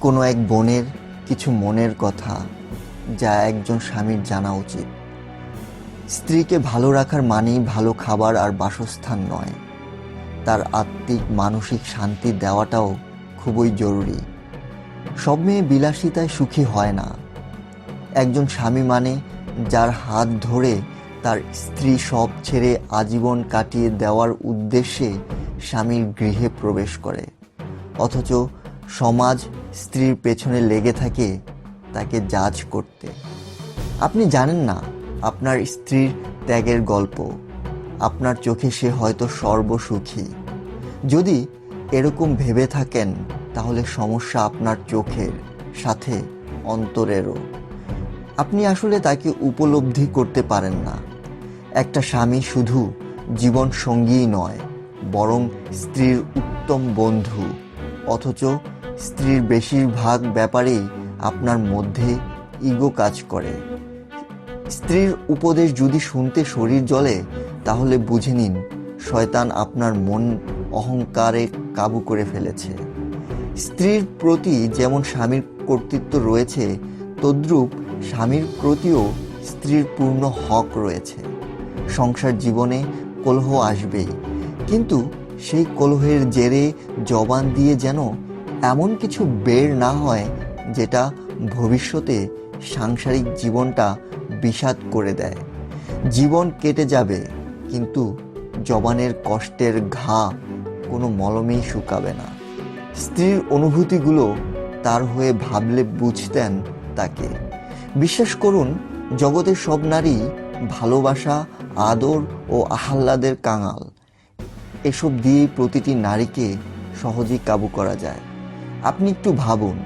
কোনো এক বোনের কিছু মনের কথা যা একজন স্বামীর জানা উচিত। স্ত্রীকে ভালো রাখার মানেই ভালো খাবার আর বাসস্থান নয়। তার আত্মিক, মানসিক শান্তি দেওয়াটাও খুবই জরুরি। সব মেয়ে বিলাসিতায় সুখী হয় না। একজন স্বামী মানে যার হাত ধরে তার স্ত্রী সব ছেড়ে আজীবন কাটিয়ে দেওয়ার উদ্দেশ্যে স্বামীর গৃহে প্রবেশ করে। অথচ সমাজ স্ত্রীর পেছনে লেগে থাকে তাকে জাজ করতে। আপনি জানেন না আপনার স্ত্রীর ত্যাগের গল্প। আপনার চোখে সে হয়তো সর্বসুখী। যদি এরকম ভেবে থাকেন, তাহলে সমস্যা আপনার চোখের সাথে অন্তরেরও। আপনি আসলে তাকে উপলব্ধি করতে পারেন না। একটা স্বামী শুধু জীবন সঙ্গীই নয়, বরং স্ত্রীর উত্তম বন্ধু, অথচ স্ত্রীর বেশিরভাগ ব্যাপারেই আপনার মধ্যে ইগো কাজ করে। স্ত্রীর উপদেশ যদি শুনতে শরীর জ্বলে, তাহলে বুঝে নিন শয়তান আপনার মন অহংকারে কাবু করে ফেলেছে। স্ত্রীর প্রতি যেমন স্বামীর কর্তৃত্ব রয়েছে, তদ্রূপ স্বামীর প্রতিও স্ত্রীর পূর্ণ হক রয়েছে। সংসার জীবনে কলহ আসবেই, কিন্তু সেই কলহের জেরে জবান দিয়ে যেন এমন কিছু বের না হয় যেটা ভবিষ্যতে সাংসারিক জীবনটা বিষাদ করে দেয়। জীবন কেটে যাবে, কিন্তু জবানের কষ্টের ঘা কোনো মলমেই শুকাবে না। স্ত্রীর অনুভূতিগুলো তার হয়ে ভাবলে বুঝতেন তাকে। বিশ্বাস করুন জগতের সব নারী ভালোবাসা, আদর ও আহ্লাদের কাঙাল। এসব দিয়েই প্রতিটি নারীকে সহজেই কাবু করা যায়। আপনি একটু ভাবুন,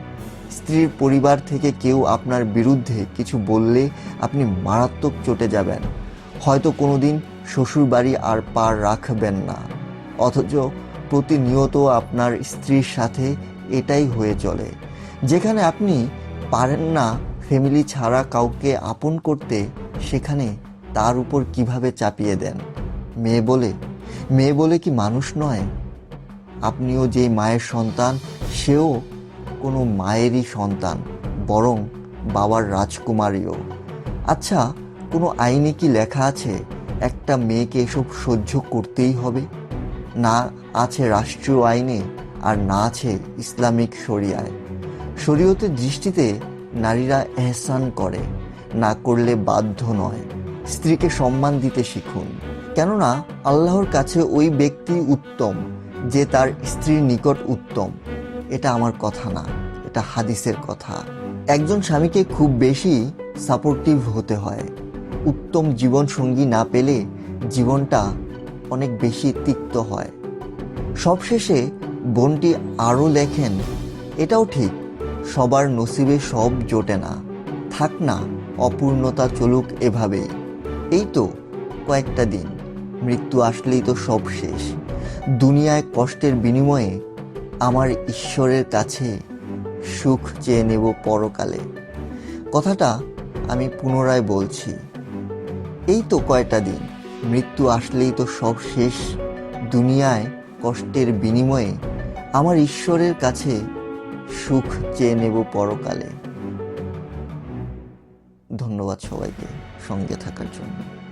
স্ত্রীর পরিবার থেকে কেউ আপনার বিরুদ্ধে কিছু বললে আপনি মারাত্মক চটে যাবেন। হয়তো কোনোদিন শ্বশুর বাড়ি আর পার রাখবেন না। অথচ প্রতিনিয়ত আপনার স্ত্রীর সাথে এটাই হয়ে চলে। যেখানে আপনি পারেন না ফ্যামিলি ছাড়া কাউকে আপন করতে, সেখানে তার উপর কীভাবে চাপিয়ে দেন? মেয়ে বলে? মেয়ে বলে কি মানুষ নয়? আপনিও যেই মায়ের সন্তান, সেও কোনো মায়েরই সন্তান, বরং বাবার রাজকুমারীও। আচ্ছা কোনো আইনে কি লেখা আছে, একটা মেয়েকে এসব সহ্য করতেই হবে? না আছে রাষ্ট্রীয় আইনে, আর না আছে ইসলামিক শরিয়ায়। শরীয়তের দৃষ্টিতে নারীরা এহসান করে, না করলে বাধ্য নয়। স্ত্রীকে সম্মান দিতে শিখুন। কেননা, আল্লাহর কাছে ওই ব্যক্তি উত্তম। যে তার স্ত্রীর নিকট উত্তম। এটা আমার কথা না, এটা হাদিসের কথা। একজন স্বামীকে খুব বেশি সাপোর্টিভ হতে হয়। উত্তম জীবন সঙ্গী না পেলে জীবনটা অনেক বেশি তিক্ত হয়। সবশেষে বোনটি আরও লেখেন, এটাও ঠিক, সবার নসিবে সব জোটে না, থাক না, অপূর্ণতা চলুক এভাবেই এই তো কয়েকটা দিন, মৃত্যু আসলেই তো সব শেষ। দুনিয়ায় কষ্টের বিনিময়ে আমার ঈশ্বরের কাছে সুখ চেয়ে নেব পরকালে। কথাটা আমি পুনরায় বলছি। এই তো কয়টা দিন, মৃত্যু আসলেই তো সব শেষ। দুনিয়ায় কষ্টের বিনিময়ে আমার ঈশ্বরের কাছে সুখ চেয়ে নেব পরকালে। ধন্যবাদ সবাইকে সঙ্গে থাকার জন্য।